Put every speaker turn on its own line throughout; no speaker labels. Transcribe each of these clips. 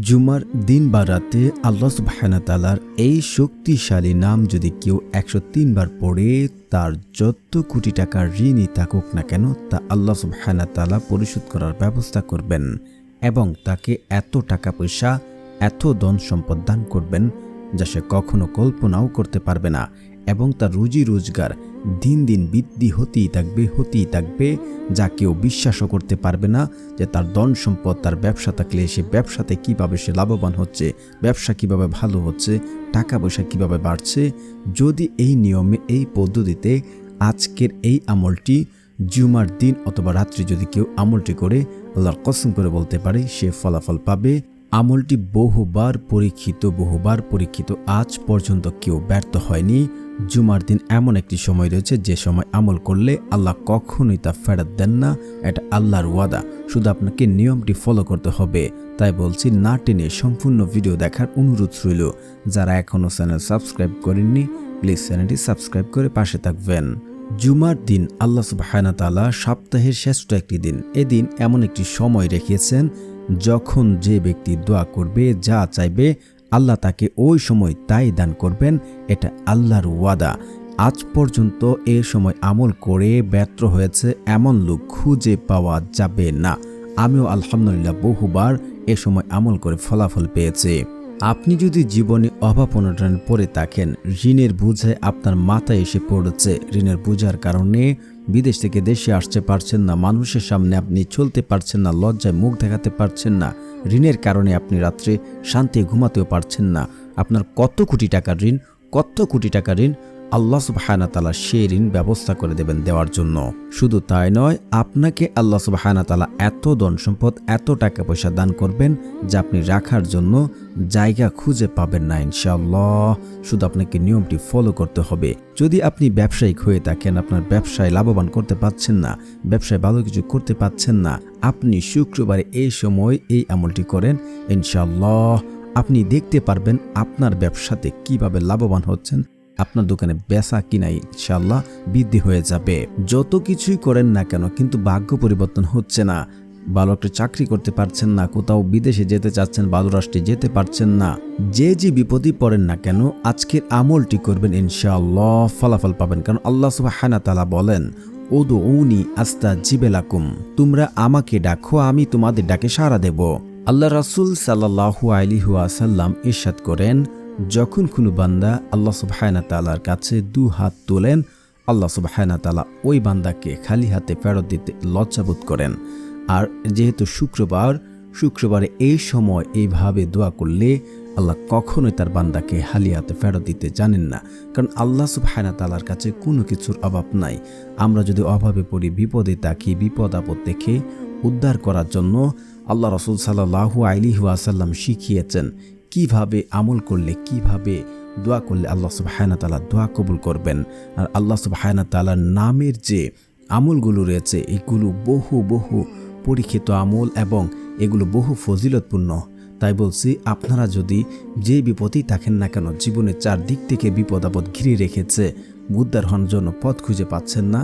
জুমার দিন বা রাতে আল্লাহ সুবাহানাতালার এই শক্তিশালী নাম যদি কেউ একশো তিনবার পড়ে, তার যত কোটি টাকার ঋণই থাকুক না কেন, তা আল্লাহ সুবাহানাতালা পরিশোধ করার ব্যবস্থা করবেন এবং তাকে এত টাকা পয়সা, এত ধন সম্পদ দান করবেন যা সে কখনো কল্পনাও করতে পারবে না। এবং তার রুজি রোজগার দিন দিন বৃদ্ধি হতেই থাকবে হতেই থাকবে। যা কেউ বিশ্বাসও করতে পারবে না যে তার ধন সম্পদ, তার ব্যবসা থাকলে সে ব্যবসাতে কীভাবে সে লাভবান হচ্ছে, ব্যবসা কীভাবে ভালো হচ্ছে টাকা পয়সা কীভাবে বাড়ছে। যদি এই নিয়মে, এই পদ্ধতিতে আজকের এই আমলটি জুমার দিন অথবা রাত্রি যদি কেউ আমলটি করে, আল্লাহর কসম করে বলতে পারে, সে ফলাফল পাবে। আমলটি বহুবার পরীক্ষিত বহুবার পরীক্ষিত। আজ পর্যন্ত কেউ ব্যর্থ হয়নি। জুমার দিন এমন একটি সময় রয়েছে, যে সময় আমল করলে আল্লাহ কখনোই তা ফেরত দেন না। এটা আল্লাহর ওয়াদা। শুধু আপনাকে নিয়মটি ফলো করতে হবে। তাই বলছি, না টেনে সম্পূর্ণ ভিডিও দেখার অনুরোধ রইল। যারা এখনও চ্যানেল সাবস্ক্রাইব করেননি প্লিজ চ্যানেলটি সাবস্ক্রাইব করে পাশে থাকবেন। জুমার দিন আল্লাহ সুবাহানা তালা সপ্তাহের শ্রেষ্ঠ একটি দিন। এদিন এমন একটি সময় রেখেছেন যখন যে ব্যক্তি দোয়া করবে, যা চাইবে, আল্লাহ তাকে ওই সময় তাই দান করবেন, এটা আল্লাহর ওয়াদা। আজ পর্যন্ত এ সময় আমল করে ব্যর্থ হয়েছে এমন লোক খুঁজে পাওয়া যাবে না। আমিও আলহামদুলিল্লাহ বহুবার এ সময় আমল করে ফলাফল পেয়েছি। আপনি যদি জীবনে অভাব অনটন পড়ে থাকেন, ঋণের বুঝে আপনার মাথায় এসে পড়েছে। ঋণের বোঝার কারণে বিদেশ থেকে দেশে আসতে পারছেন না, মানুষের সামনে আপনি চলতে পারছেন না, লজ্জায় মুখ দেখাতে পারছেন না, ঋণের কারণে আপনি রাত্রে শান্তি ঘুমাতেও পারছেন না। আপনার কত কোটি টাকার ঋণ, কত কোটি টাকা ঋণ আল্লাহ সুবাহানা তালা সে ঋণ ব্যবস্থা করে দেবেন দেওয়ার জন্য। শুধু তাই নয়, আপনাকে আল্লাহ সুবাহানা তালা এত ধন সম্পদ, এত টাকা পয়সা দান করবেন যা আপনি রাখার জন্য জায়গা খুঁজে পাবেন না ইনশাল্লাহ শুধু আপনাকে নিয়মটি ফলো করতে হবে। যদি আপনি ব্যবসায়িক হয়ে থাকেন, আপনার ব্যবসায় লাভবান করতে পাচ্ছেন না, ব্যবসায় ভালো কিছু করতে পাচ্ছেন না, আপনি শুক্রবারে এই সময় এই আমলটি করেন ইনশাল্লাহ আপনি দেখতে পারবেন আপনার ব্যবসাতে কীভাবে লাভবান হচ্ছেন। আপনার দোকানে বেচা কিনাই ইনশাল্লাহ বৃদ্ধি হয়ে যাবে। যত কিছুই করেন না কেন, কিন্তু ভাগ্য পরিবর্তন হচ্ছে না। ভালো একটা চাকরি করতে পারছেন না, কোথাও বিদেশে যেতে চাচ্ছেন, ভালো রাষ্ট্রে যেতে পারছেন না। যে যে বিপদই পড়েন না কেন, আজকের আমলটি করবেন ইনশাআল্লাহ, ফলাফল পাবেন। কারণ আল্লাহ সুবাহানা তালা বলেন ওদো উনি আস্তা জিবেলাকুম তোমরা আমাকে ডাকো, আমি তোমাদের ডাকে সাড়া দেব। আল্লাহ রাসুল সাল্লাহু আলিহাসাল্লাম ইরশাদ করেন যখন কোনো বান্দা আল্লাহ সুবাহানা তালার কাছে দু হাত তোলেন, আল্লাহ সুবাহানা তালা ওই বান্দাকে খালি হাতে ফেরত দিতে লজ্জাবোধ করেন। আর যেহেতু শুক্রবার, শুক্রবারে এই সময় এইভাবে দোয়া করলে আল্লাহ কখনোই তার বান্দাকে হালি হাতে ফেরত দিতে জানেন না। কারণ আল্লাহ সুবাহানা তালার কাছে কোনো কিছুর অভাব নাই। আমরা যদি অভাবে পড়ি, বিপদে তাকি বিপদ আপদ দেখে উদ্ধার করার জন্য আল্লাহ রসুল সাল্লাহু আলিহাসাল্লাম শিখিয়েছেন কীভাবে আমল করলে, কীভাবে দোয়া করলে আল্লাহ সুবাহানা তালা দোয়া কবুল করবেন? আর আল্লাহ সুবাহানা তালার নামের যে আমলগুলো রয়েছে, এগুলো বহু বহু পরীক্ষিত আমল এবং এগুলো বহু ফজিলতপূর্ণ। তাই বলছি, আপনারা যদি যে বিপদেই থাকেন না কেন, জীবনের চারদিক থেকে বিপদ আপদ ঘিরে রেখেছে উদ্ধার হওয়ার জন্য পথ খুঁজে পাচ্ছেন না,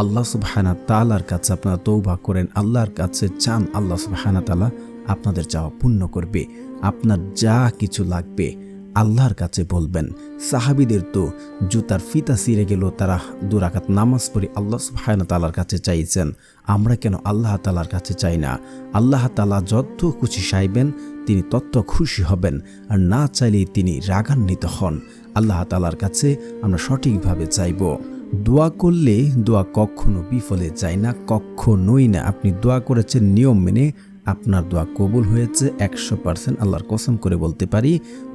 আল্লাহ সুবাহানা তালার কাছে আপনারা তৌবা করেন, আল্লাহর কাছে চান, আল্লাহ সুবাহানা তালা আপনাদের চাওয়া পূর্ণ করবে। আপনার যা কিছু লাগবে, আল্লাহর কাছে বলবেন। সাহাবিদের তো জুতার ফিতা সিরে গেল, তারা দুরাকাত নামাজ পড়ে আল্লাহ সুবাহানা তালার কাছে চাইছেন। আমরা কেন আল্লাহ তালার কাছে চাই না? আল্লাহ তালা যত খুশি চাইবেন, তিনি তত খুশি হবেন। আর না চাইলেই তিনি রাগান্বিত হন। আল্লাহ তালার কাছে আমরা সঠিকভাবে চাইব। দোয়া করলে দোয়া কখনো বিফলে যায় না, কখনোই না। আপনি দোয়া করেছেন নিয়ম মেনে আপনার দোয়া কবুল হয়েছে, একশো পার্সেন্ট আল্লাহর কসম করে বলতে পারি,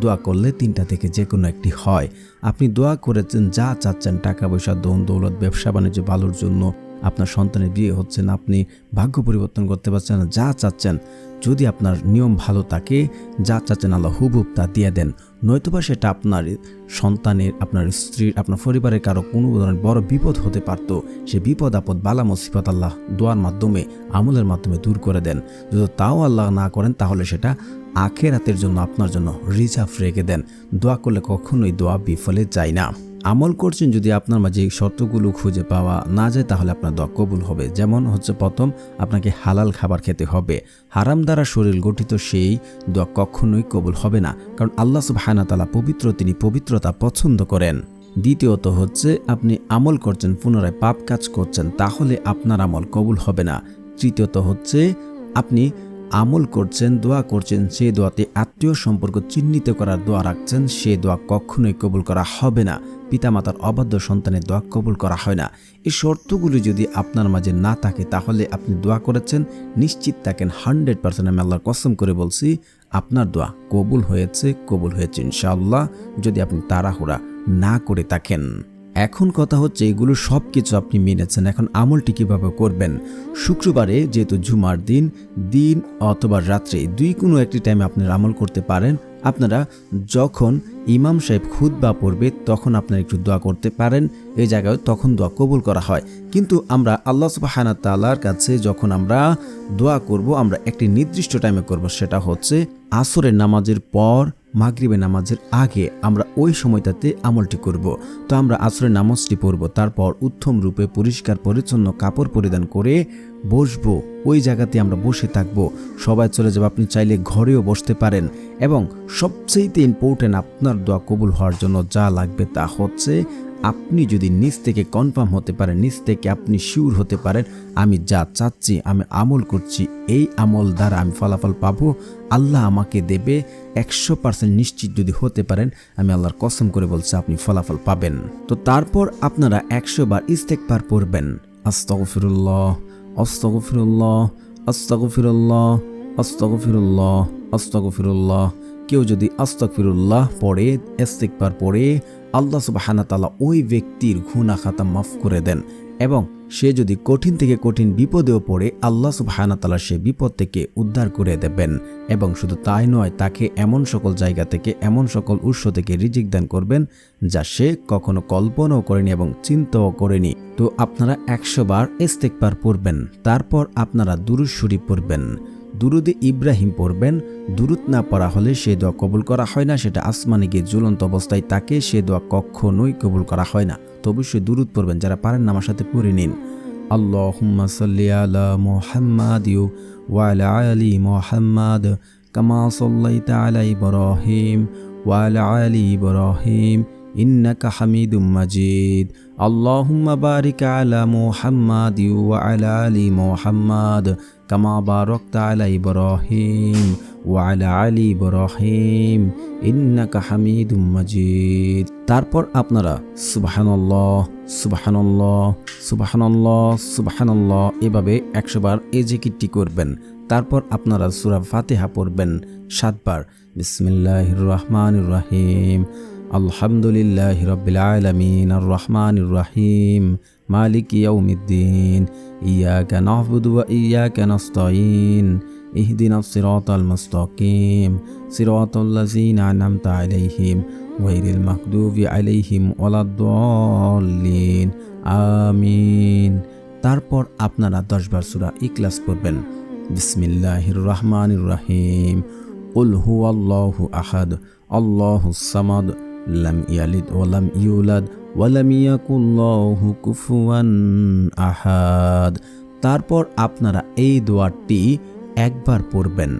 দোয়া করলে তিনটা থেকে যে কোনো একটি হয়। আপনি দোয়া করেছেন, যা চাচ্ছেন, টাকা পয়সা দৌন দৌলত ব্যবসা বাণিজ্য ভালোর জন্য। আপনার সন্তানের বিয়ে হচ্ছে না, আপনি ভাগ্য পরিবর্তন করতে পারছেন না, যা চাচ্ছেন, যদি আপনার নিয়ম ভালো থাকে, যা চাচ্ছেন আল্লাহ হুবুব তা দিয়ে দেন। নয়তোবা সেটা আপনার সন্তানের, আপনার স্ত্রীর, আপনার পরিবারের কারও কোনো ধরনের বড় বিপদ হতে পারত, সে বিপদ, আপদ, বালা, মুসিবত আল্লাহ দোয়ার মাধ্যমে, আমলের মাধ্যমে দূর করে দেন। যদি তাও আল্লাহ না করেন, তাহলে সেটা আখেরাতের জন্য আপনার জন্য রিজার্ভ রেখে দেন। দোয়া করলে কখনোই দোয়া বিফলে যায় না। আমল করছেন যদি আপনার মাঝে এই শর্তগুলো খুঁজে পাওয়া না যায়, তাহলে আপনার দোয়া কবুল হবে। যেমন হচ্ছে প্রথম, আপনাকে হালাল খাবার খেতে হবে। হারাম দ্বারা শরীর গঠিত সেই দোয়া কখনোই কবুল হবে না। কারণ আল্লাহ সুবহানা তালা পবিত্র, তিনি পবিত্রতা পছন্দ করেন। দ্বিতীয়ত হচ্ছে, আপনি আমল করছেন, পুনরায় পাপ কাজ করছেন, তাহলে আপনার আমল কবুল হবে না। তৃতীয়ত হচ্ছে, আপনি আমল করছেন, দোয়া করছেন সেই দোয়াতে আত্মীয় সম্পর্ক চিহ্নিত করার দোয়া রাখছেন, সে দোয়া কখনোই কবুল করা হবে না। পিতামাতার অবাধ্য সন্তানের দোয়া কবুল করা হয় না। এই শর্তগুলি যদি আপনার মাঝে না থাকে, তাহলে আপনি দোয়া করেছেন, নিশ্চিত থাকেন, হান্ড্রেড পার্সেন্ট আমি আল্লাহর কসম করে বলছি, আপনার দোয়া কবুল হয়েছে কবুল হয়েছে ইনশাআল্লাহ, যদি আপনি তাড়াহুড়া না করে থাকেন। এখন কথা হচ্ছে, এগুলো সব কিছু আপনি মেনেছেন। এখন আমলটি কীভাবে করবেন? শুক্রবারে যেহেতু জুমার দিন দিন অথবা রাত্রে দুই কোনো একটি টাইমে আপনারা আমল করতে পারেন। আপনারা যখন ইমাম সাহেব খুদ বা পড়বে, তখন আপনারা একটু দোয়া করতে পারেন। এই জায়গায় তখন দোয়া কবুল করা হয়। কিন্তু আমরা আল্লাহ সুবাহানা তালার কাছে যখন আমরা দোয়া করব, আমরা একটি নির্দিষ্ট টাইমে করব, সেটা হচ্ছে আসরের নামাজের পর মাগরিবে নামাজের আগে আমরা ওই সময়টাতে আমলটি করব। তো আমরা আসরের নামাজটি পড়ব, তারপর উত্তম রূপে পরিষ্কার পরিচ্ছন্ন কাপড় পরিধান করে বসবো। ওই জায়গাতে আমরা বসে থাকব। সবাই চলে যাবে, আপনি চাইলে ঘরেও বসতে পারেন এবং সবচেয়েতে ইম্পর্টেন্ট আপনার দোয়া কবুল হওয়ার জন্য যা লাগবে তা হচ্ছে আপনি যদি নিজ থেকে কনফার্ম হতে পারেন, নিজ থেকে আপনি শিওর হতে পারেন, আমি যা চাচ্ছি, আমি আমল করছি, এই আমল দ্বারা আমি ফলাফল পাবো। আল্লাহ আমাকে দেবে, একশো পার্সেন্ট নিশ্চিত যদি হতে পারেন, আমি আল্লাহর কসম করে বলছি, আপনি ফলাফল পাবেন। তো তারপর আপনারা একশো বার ইস্তেকবার পড়বেন। আস্তগফিরুল্লাহ আস্তগফিরুল্লাহ আস্তগফিরুল্লাহ আস্তগফিরুল্লাহ আস্তগফিরুল্লাহ। কেউ যদি আস্তগফিরুল্লাহ পড়ে ইস্তেকবার পড়ে আল্লাহ সুবাহানা তালা ওই ব্যক্তির খুনা খাতা মাফ করে দেন এবং সে যদি কঠিন থেকে কঠিন বিপদেও পড়ে, আল্লাহ সুবাহানা তালা সে বিপদ থেকে উদ্ধার করে দেবেন এবং শুধু তাই নয়, তাকে এমন সকল জায়গা থেকে, এমন সকল উৎস থেকে রিজিক দান করবেন যা সে কখনো কল্পনাও করেনি এবং চিন্তাও করেনি। তো আপনারা একশো বার ইস্তেকবার পড়বেন, তারপর আপনারা দুরুশ্বরী পড়বেন। দুরুদে ইব্রাহিম পড়বেন, দুরুদ না পড়া হলে সে দোয়া কবুল করা হয় না, সেটা আসমানে গিয়ে ঝুলন্ত অবস্থায় তাকে সে দোয়া কখনোই কবুল করা হয় না। তো অবশ্যই দুরুদ পড়বেন, যারা পারেন আমার সাথে পড়ে নিন। আল্লাহুম্মা সাল্লি আলা কামা সাল্লাইতা আলা ইব্রাহিম ওয়ালা আলি ইব্রাহিম। ইন্নাকা হামিদুম মাজিদ। আল্লাহুম্মা বারিক আলা মুহাম্মাদ ওয়া আলি মুহাম্মাদ, কামা বারাকতা আলা ইব্রাহিম ওয়া আলা আলি ইব্রাহিম। ইন্নাকা হামিদুম মাজিদ। তারপর আপনারা সুবহানাল্লাহ সুবহানাল্লাহ সুবহানাল্লাহ সুবহানাল্লাহ এভাবে একশো বার এই জিকিরটি করবেন। তারপর আপনারা সূরা ফাতিহা পড়বেন সাতবার। বিসমিল্লাহির রহমানির রহিম। আলহামদুলিল্লাহ রবিল আলমিন আর রহমান রাহিম মালিক ইয়াউমিদ্দিন ইয়াক নাহবুদু ওয়া ইয়াক নাস্তাইন اهدنا الصراط المستقيم صراط الذين أنعمت عليهم غير المغضوب عليهم ولا الضالين আমিন তারপর আপনারা দশবার সূরা ইখলাস পড়বেন বিসমিল্লাহির রহমানির রহিম قل هو الله أحد الله الصمد লাম ইয়ালিদ ওয়ালাম ইউলাদ ওয়ালাম ইয়াকুল্লাহু কুফুয়ান আহাদ তারপর আপনারা এই দোয়াটি একবার পড়বেন।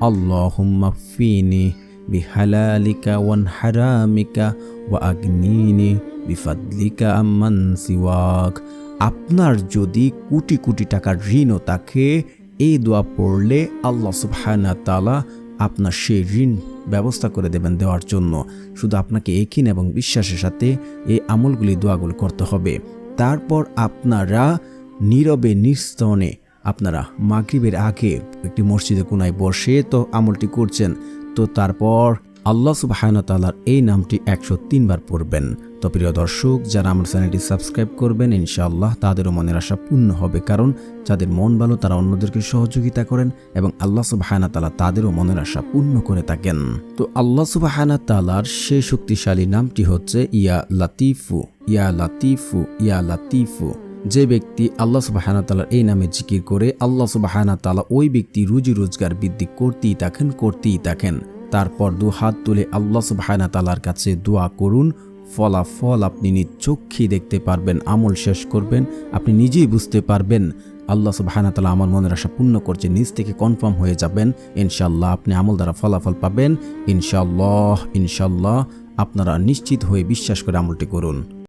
আল্লাহুম্মা ফিনি বিহালালিকা ওয়ান হারামিকা ওয়া আগ্নিনি বিফাদলিকা আম্মান সিওয়াক। আপনার যদি কোটি কোটি টাকার ঋণও তাকে এই দোয়া পড়লে আল্লাহ সুবহানাহু তাআলা আপনার সেই ঋণ ব্যবস্থা করে দেবেন দেওয়ার জন্য। শুধু আপনাকে একিন এবং বিশ্বাসের সাথে এই আমলগুলি দোয়াগুলো করতে হবে। তারপর আপনারা নীরবে নিস্তনে আপনারা মাগরিবের আগে একটি মসজিদে কোনায় বসে তো আমলটি করছেন। তো তারপর আল্লাহ সুবাহানতালার এই নামটি একশো তিনবার পড়বেন। তো প্রিয় দর্শক, যারা আমার চ্যানেলটি সাবস্ক্রাইব করবেন, ইনশাআল্লাহ তাদেরও মনের আশা পূর্ণ হবে। কারণ যাদের মন ভালো, তারা অন্যদেরকে সহযোগিতা করেন এবং আল্লাহ সুবাহানা তালা তাদেরও মনের আশা পূর্ণ করে থাকেন। তো আল্লাহ সুবাহানা তালার সেই শক্তিশালী নামটি হচ্ছে ইয়া লাতিফু ইয়া লাতিফু ইয়া লাতিফু। যে ব্যক্তি আল্লাহ সুবাহানা তালার এই নামে জিকির করে, আল্লাহ সুবাহানা তালা ওই ব্যক্তি রুজি রোজগার বৃদ্ধি করতেই থাকেন করতেই থাকেন। তারপর দু হাত তুলে আল্লাহ সুবাহানা তালার কাছে দোয়া করুন। ফলাফল আপনি নিজ চক্ষে দেখতে পারবেন, আমল শেষ করবেন, আপনি নিজেই বুঝতে পারবেন। আল্লাহ সুবাহানাতালা আমার মনের আশা পূর্ণ করছে, নিজ থেকে কনফার্ম হয়ে যাবেন। ইনশাল্লাহ আপনি আমল দ্বারা ফলাফল পাবেন। ইনশাল্লাহ ইনশাল্লাহ আপনারা নিশ্চিত হয়ে বিশ্বাস করে আমলটি করুন।